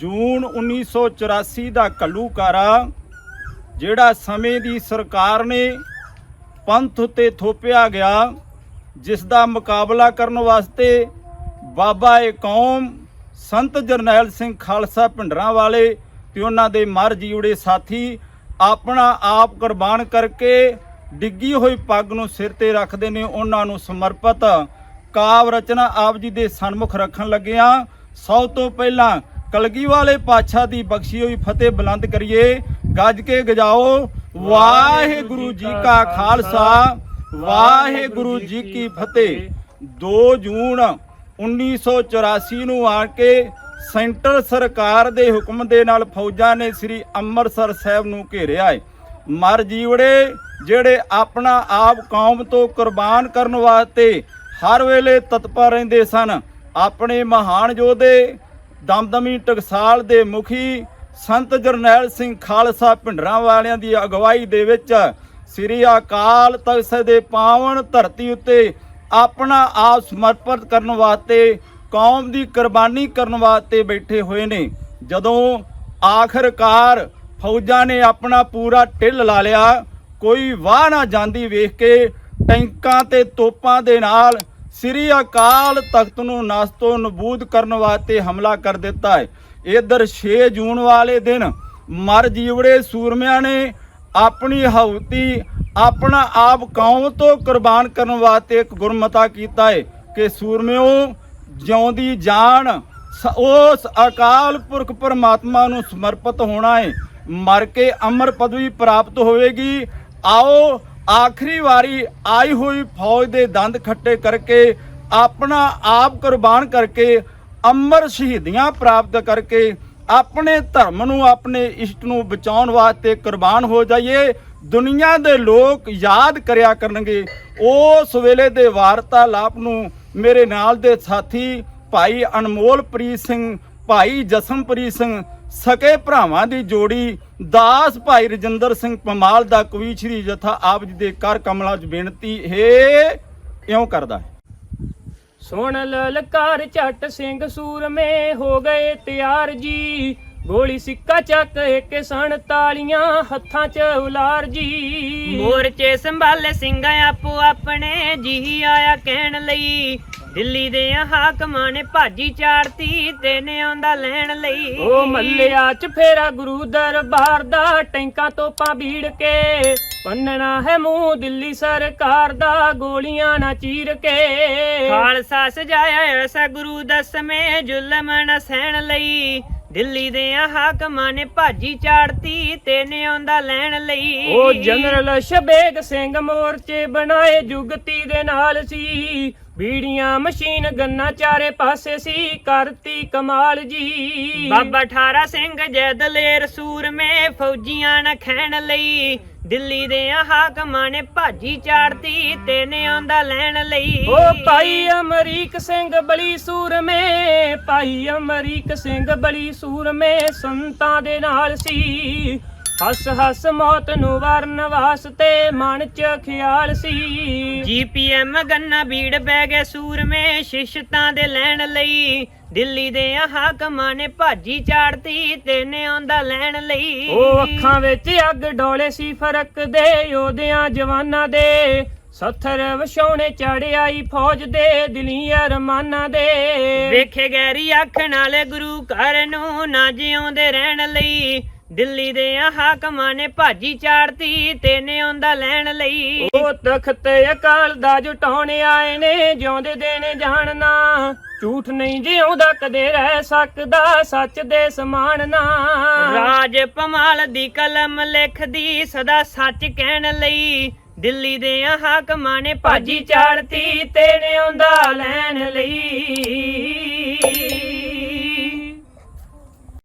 ਜੂਨ 1984 ਦਾ ਕੱਲੂਕਾਰਾ ਜਿਹੜਾ ਸਮੇਂ ਦੀ ਸਰਕਾਰ ਨੇ ਪੰਥ ਉਤੇ ਥੋਪਿਆ ਗਿਆ ਜਿਸ ਦਾ ਮੁਕਾਬਲਾ ਕਰਨ ਵਾਸਤੇ ਬਾਬਾ ਏ ਕੌਮ, ਸੰਤ ਜਰਨੈਲ ਸਿੰਘ ਖਾਲਸਾ ਭਿੰਡਰਾਂ ਵਾਲੇ ਤੇ ਉਹਨਾਂ ਦੇ ਮਰ ਜੀਵੜੇ ਸਾਥੀ ਆਪਣਾ ਆਪ ਕੁਰਬਾਨ ਕਰਕੇ ਡਿੱਗੀ ਹੋਈ ਪੱਗ ਨੂੰ ਸਿਰ ਤੇ ਰੱਖਦੇ ਨੇ, ਉਹਨਾਂ ਨੂੰ ਸਮਰਪਿਤ ਕਾਵ ਰਚਨਾ ਆਪ ਜੀ ਦੇ ਸਨਮੁਖ ਰੱਖਣ ਲੱਗਿਆ। ਸਭ ਤੋਂ ਪਹਿਲਾਂ ਕਲਗੀ ਵਾਲੇ ਪਾਤਸ਼ਾਹ ਦੀ ਬਖਸ਼ੀ ਹੋਈ ਫਤਿਹ ਬੁਲੰਦ ਕਰੀਏ। ਗੱਜ ਕੇ ਗਜਾਓ, ਵਾਹਿਗੁਰੂ ਜੀ ਕਾ ਖਾਲਸਾ, ਵਾਹਿਗੁਰੂ ਜੀ ਕੀ ਫਤਿਹ। 2 ਜੂਨ 1984 ਨੂੰ ਆ ਕੇ ਸੈਂਟਰ ਸਰਕਾਰ ਦੇ ਹੁਕਮ ਦੇ ਨਾਲ ਫੌਜਾਂ ਨੇ ਸ੍ਰੀ ਅੰਮ੍ਰਿਤਸਰ ਸਾਹਿਬ ਨੂੰ ਘੇਰਿਆ ਹੈ ਮਰ ਜੀਵੜੇ, ਜਿਹੜੇ ਆਪਣਾ ਆਪ ਕੌਮ ਤੋਂ ਕੁਰਬਾਨ ਕਰਨ ਵਾਸਤੇ ਹਰ ਵੇਲੇ ਤਤਪਰ ਰਹਿੰਦੇ ਸਨ, ਆਪਣੇ ਮਹਾਨ ਯੋਧੇ ਦਮਦਮੀ ਟਕਸਾਲ ਦੇ ਮੁਖੀ ਸੰਤ ਜਰਨੈਲ ਸਿੰਘ ਖਾਲਸਾ ਭਿੰਡਰਾਂ ਵਾਲਿਆਂ ਦੀ ਅਗਵਾਈ ਦੇ ਵਿੱਚ ਸ੍ਰੀ ਅਕਾਲ ਤਖਤ ਦੇ ਪਾਵਨ ਧਰਤੀ ਉੱਤੇ ਆਪਣਾ ਆਪ ਸਮਰਪਿਤ ਕਰਨ ਵਾਸਤੇ, ਕੌਮ ਦੀ ਕੁਰਬਾਨੀ ਕਰਨ ਵਾਸਤੇ ਬੈਠੇ ਹੋਏ ਨੇ। ਜਦੋਂ ਆਖਰਕਾਰ ਫੌਜਾਂ ਨੇ ਆਪਣਾ ਪੂਰਾ ਢਿੱਲ ਲਾ ਲਿਆ, ਕੋਈ ਵਾਹ ਨਾ ਜਾਂਦੀ ਵੇਖ ਕੇ ਟੈਂਕਾਂ ਤੇ ਤੋਪਾਂ ਦੇ ਨਾਲ ਸ੍ਰੀ ਅਕਾਲ ਤਖਤ ਨੂੰ ਨਸਤੋ ਨਬੂਦ ਕਰਨ ਵਾਸਤੇ ਹਮਲਾ ਕਰ ਦਿੱਤਾ ਹੈ। ਇਧਰ 6 ਜੂਨ ਵਾਲੇ ਦਿਨ ਮਰ ਜੀਵੜੇ ਸੂਰਮਿਆਂ ਨੇ ਆਪਣੀ ਹਉਤੀ ਆਪਣਾ ਆਪ ਕੌਮ ਤੋਂ ਕੁਰਬਾਨ ਕਰਨ ਵਾਸਤੇ ਇੱਕ ਗੁਰਮਤਾ ਕੀਤਾ ਹੈ ਕਿ ਸੂਰਮਿਓ ਜਿਉਂਦੀ ਜਾਨ ਉਸ ਅਕਾਲ ਪੁਰਖ ਪਰਮਾਤਮਾ ਨੂੰ ਸਮਰਪਿਤ ਹੋਣਾ ਹੈ। ਮਰ ਕੇ ਅਮਰ ਪਦਵੀ ਪ੍ਰਾਪਤ ਹੋਵੇਗੀ। ਆਓ ਆਖਰੀ ਵਾਰੀ ਆਈ ਹੋਈ ਫੌਜ ਦੇ ਦੰਦ ਖੱਟੇ ਕਰਕੇ, ਆਪਣਾ ਆਪ ਕੁਰਬਾਨ ਕਰਕੇ ਅਮਰ ਸ਼ਹੀਦੀਆਂ ਪ੍ਰਾਪਤ ਕਰਕੇ, ਆਪਣੇ ਧਰਮ ਨੂੰ, ਆਪਣੇ ਇਸ਼ਟ ਨੂੰ ਬਚਾਉਣ ਵਾਸਤੇ ਕੁਰਬਾਨ ਹੋ ਜਾਈਏ। ਦੁਨੀਆ ਦੇ ਲੋਕ ਯਾਦ ਕਰਿਆ ਕਰਨਗੇ। ਉਸ ਵੇਲੇ ਦੇ ਵਾਰਤਾਲਾਪ ਨੂੰ ਮੇਰੇ ਨਾਲ ਦੇ ਸਾਥੀ ਭਾਈ ਅਨਮੋਲਪ੍ਰੀਤ ਸਿੰਘ, ਭਾਈ ਜਸਮਪ੍ਰੀਤ ਸਿੰਘ ਸਕੇ ਭਰਾਵਾਂ ਦੀ ਜੋੜੀ। ਦਾਸ ਭਾਈ ਰਜਿੰਦਰ ਸਿੰਘ ਪਮਾਲ ਦਾ ਕਵੀ ਸ਼੍ਰੀ ਜਥਾ ਆਪ ਜੀ ਦੇ ਕਰ ਕਮਲਾਂ 'ਚ ਬੇਨਤੀ ਹੈ ਇਉਂ ਕਰਦਾ ਹੈ। ਸੁਣ ਲਲਕਾਰ ਝੱਟ ਸਿੰਘ ਸੂਰਮੇ ਹੋ ਗਏ ਤਿਆਰ ਜੀ। ਗੋਲੀ ਸਿੱਕਾ ਚੱਕ ਇੱਕ ਸਣ ਤਾਲੀਆਂ ਹੱਥਾਂ 'ਚ ਉਲਾਰ ਜੀ। ਮੋਰਚੇ ਸੰਭਾਲੇ ਸਿੰਘ ਆਪੋ ਆਪਣੇ ਜੀ ਆਇਆ ਕਹਿਣ ਲਈ। ਦਿੱਲੀ ਦੇ ਹਾਕਮਾਂ ਨੇ ਭਾਜੀ ਚਾੜਤੀ ਤੇ ਨੇ ਆਉਂਦਾ ਲੈਣ ਲਈ। ਉਹ ਮੱਲਿਆ 'ਚ ਫੇਰਾ ਗੁਰੂ ਦਰਬਾਰ ਦਾ ਟੈਂਕਾਂ ਤੋਪਾਂ ਭੀੜ ਕੇ। ਪੰਨਣਾ ਹੈ ਮੂੰਹ ਦਿੱਲੀ ਸਰਕਾਰ ਦਾ ਗੋਲੀਆਂ ਨਾ ਚੀਰ ਕੇ। ਖਾਲਸਾ ਸਜਾਇਆ ਐਸਾ ਗੁਰੂ ਦਸਵੇਂ ਜ਼ੁਲਮ ਨਾ ਸਹਿਣ ਲਈ। ਦਿੱਲੀ ਦੇ ਹਾਕਮਾਂ ਨੇ ਭਾਜੀ ਚਾੜਤੀ ਤੇ ਨੇ ਆਉਂਦਾ ਲੈਣ ਲਈ। ਉਹ ਜਨਰਲ ਸ਼ਬੇਗ ਸਿੰਘ ਮੋਰਚੇ ਬਣਾਏ ਜੁਗਤੀ ਦੇ ਨਾਲ ਸੀ। ਬੀੜੀਆਂ ਮਸ਼ੀਨ ਗੰਨਾ ਚਾਰੇ ਪਾਸੇ ਸੀ ਕਰਤੀ ਕਮਾਲ ਜੀ। ਬਾਬਾ ਠਾਰਾ ਸਿੰਘ ਜੈ ਦਲੇਰ ਸੂਰਮੇ ਫੌਜੀਆਂ ਨਾ ਖੈਣ ਲਈ। ਦਿੱਲੀ ਦੇ ਹਾਕਮਾਂ ਨੇ ਭਾਜੀ ਚਾੜਤੀ ਤੇ ਨੇ ਆਉਂਦਾ ਲੈਣ ਲਈ। ਉਹ ਭਾਈ ਅਮਰੀਕ ਸਿੰਘ ਬਲੀ ਸੂਰਮੇ ਭਾਈ ਅਮਰੀਕ ਸਿੰਘ ਬਲੀ ਸੂਰਮੇ ਸੰਤਾਂ ਦੇ ਨਾਲ ਸੀ। ਹੱਸ ਹੱਸ ਮੌਤ ਨੂੰ ਵਰਨ ਵਾਸਤੇ ਮਨ ਚ ਖਿਆਲ ਸੀ। ਜੀਪੀਐਮ ਗੰਨਾ ਭੀੜ ਬਹਿ ਗਏ ਸੂਰਮੇ ਸ਼ਿਸ਼ਤਾਂ ਦੇ ਲੈਣ ਲਈ। ਦਿੱਲੀ ਦੇ ਹਾਕਮਾਂ ਨੇ ਭਾਜੀ ਚਾੜਤੀ ਤੇ ਨੇ ਆਉਂਦਾ ਲੈਣ ਲਈ। ਉਹ ਅੱਖਾਂ ਵਿੱਚ ਅੱਗ ਡੋਲੇ ਸੀ ਫ਼ਰਕ ਦੇ ਯੋਧਿਆਂ ਜਵਾਨਾਂ ਦੇ ਸੱਥਰ ਵਿਛਾਉਣੇ ਚੜਿਆਈ ਫੌਜ ਦੇ ਦਿਲੀ ਅਰਮਾਨਾਂ ਦੇ। ਵੇਖੇ ਗੈਰੀ ਅੱਖ ਨਾਲ ਗੁਰੂ ਘਰ ਨੂੰ ਨਾ ਜਿਉਂਦੇ ਰਹਿਣ ਲਈ। ਦਿੱਲੀ ਦੇ ਹਾਕਮਾਂ ਨੇ ਭਾਜੀ ਚਾੜਤੀ ਤੇ ਨੇ ਆਉਂਦਾ ਲੈਣ ਲਈ। ਉਹ ਤਖਤ ਅਕਾਲ ਦਾ ਜੁਟਾਉਣ ਆਏ ਨੇ ਜਿਉਂਦੇ ਦੇਣ ਜਾਣਨਾ। ਝੂਠ ਨਹੀਂ ਜਿਉਂਦਾ, ਕਦੇ ਰਹਿ ਸਕਦਾ ਸੱਚ ਦੇ ਸਮਾਨ ਨਾ ਰਾਜ ਪਮਾਲ ਦੀ ਕਲਮ ਲਿਖਦੀ, ਸਦਾ ਸੱਚ ਕਹਿਣ ਲਈ। ਦਿੱਲੀ ਦੇ ਹਾਕਮਾਂ ਨੇ ਭਾਜੀ ਚਾੜਤੀ ਤੇਰੇ ਚਾੜਤੀ ਆਉਂਦਾ ਲੈਣ ਲਈ।